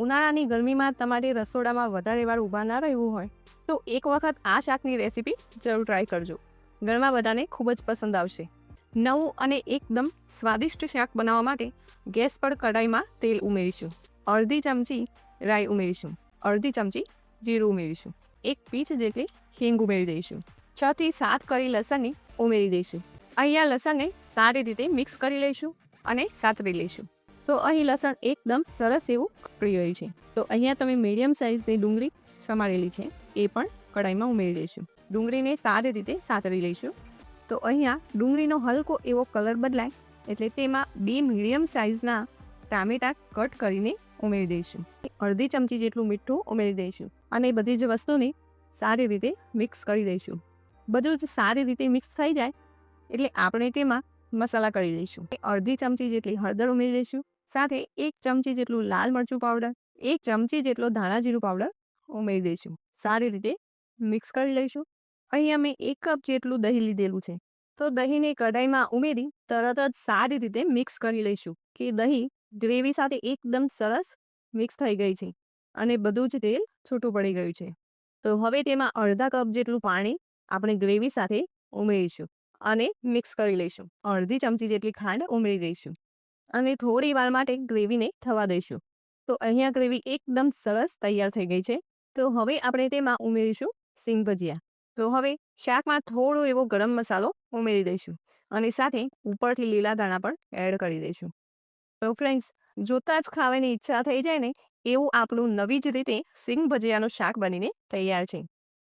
ઉનાળાની ગરમીમાં તમારે રસોડામાં વધારે વાર ઊભા ના રહેવું હોય, તો એક વખત આ શાકની રેસીપી જરૂર ટ્રાય કરજો. ઘરમાં બધાને ખૂબ જ પસંદ આવશે. નવું અને એકદમ સ્વાદિષ્ટ શાક બનાવવા માટે ગેસ પર કઢાઈમાં તેલ ઉમેરીશું. અડધી ચમચી રાઈ ઉમેરીશું. અડધી ચમચી જીરું ઉમેરીશું. એક પીચ જેટલી હિંગ ઉમેરી દઈશું. છ થી સાત કરી લસણની ઉમેરી દઈશું. અહીંયા લસણને સારી રીતે મિક્સ કરી લઈશું અને સાતરી લઈશું. તો અહીં લસણ એકદમ સરસ એવું કકડી ગયું છે. તો અહીંયા તમે મીડિયમ સાઇઝની ડુંગળી સમારેલી છે. એ પણ કઢાઈમાં ઉમેરી દઈશું. ડુંગળીને સારી રીતે સાતરી લઈશું. તો અહીંયા ડુંગળીનો હલકો એવો કલર બદલાય એટલે તેમાં બે મીડિયમ સાઇઝના ટામેટાં કટ કરીને ઉમેરી દઈશું. અડધી ચમચી જેટલું મીઠું ઉમેરી દઈશું અને બધી જ વસ્તુને સારી રીતે મિક્સ કરી દઈશું. બધું જ સારી રીતે મિક્સ થઈ જાય એટલે આપણે તેમાં મસાલા કરી લઈશું અડધી ચમચી જેટલી હળદર ઉમેરી દઈશું. સાથે એક ચમચી જેટલું લાલ મરચું પાવડર એક ચમચી જેટલો ધાણા જીરું પાવડર ઉમેરી દઈશું. સારી રીતે મિક્સ કરી લઈશું. અહીં અમે એક કપ જેટલું દહીં લીધેલું છે. તો દહીંને કઢાઈમાં ઉમેરી તરત જ સારી રીતે મિક્સ કરી લઈશું કે દહીં ગ્રેવી સાથે એકદમ સરસ મિક્સ થઈ ગઈ છે અને બધું જ તેલ છૂટું પડી ગયું છે. તો હવે તેમાં અડધા કપ જેટલું પાણી આપણે ગ્રેવી સાથે ઉમેરીશું. અને મિક્સ કરી લઈશું. અડધી ચમચી જેટલી ખાંડ ઉમેરી દઈશું અને થોડી વાર માટે ગ્રેવીને થવા દઈશું. તો અહીંયા ગ્રેવી એકદમ સરસ તૈયાર થઈ ગઈ છે. તો હવે આપણે તેમાં ઉમેરીશું સિંગ ભજીયા. તો હવે શાકમાં થોડો એવો ગરમ મસાલો ઉમેરી દઈશું અને સાથે ઉપરથી લીલા દાણા પણ એડ કરી દઈશું. તો ફ્રેન્ડ્સ, જોતાં જ ખાવાની ઈચ્છા થઈ જાય ને, એવું આપણું નવી જ રીતે સિંગ ભજીયાનું શાક બનીને તૈયાર છે.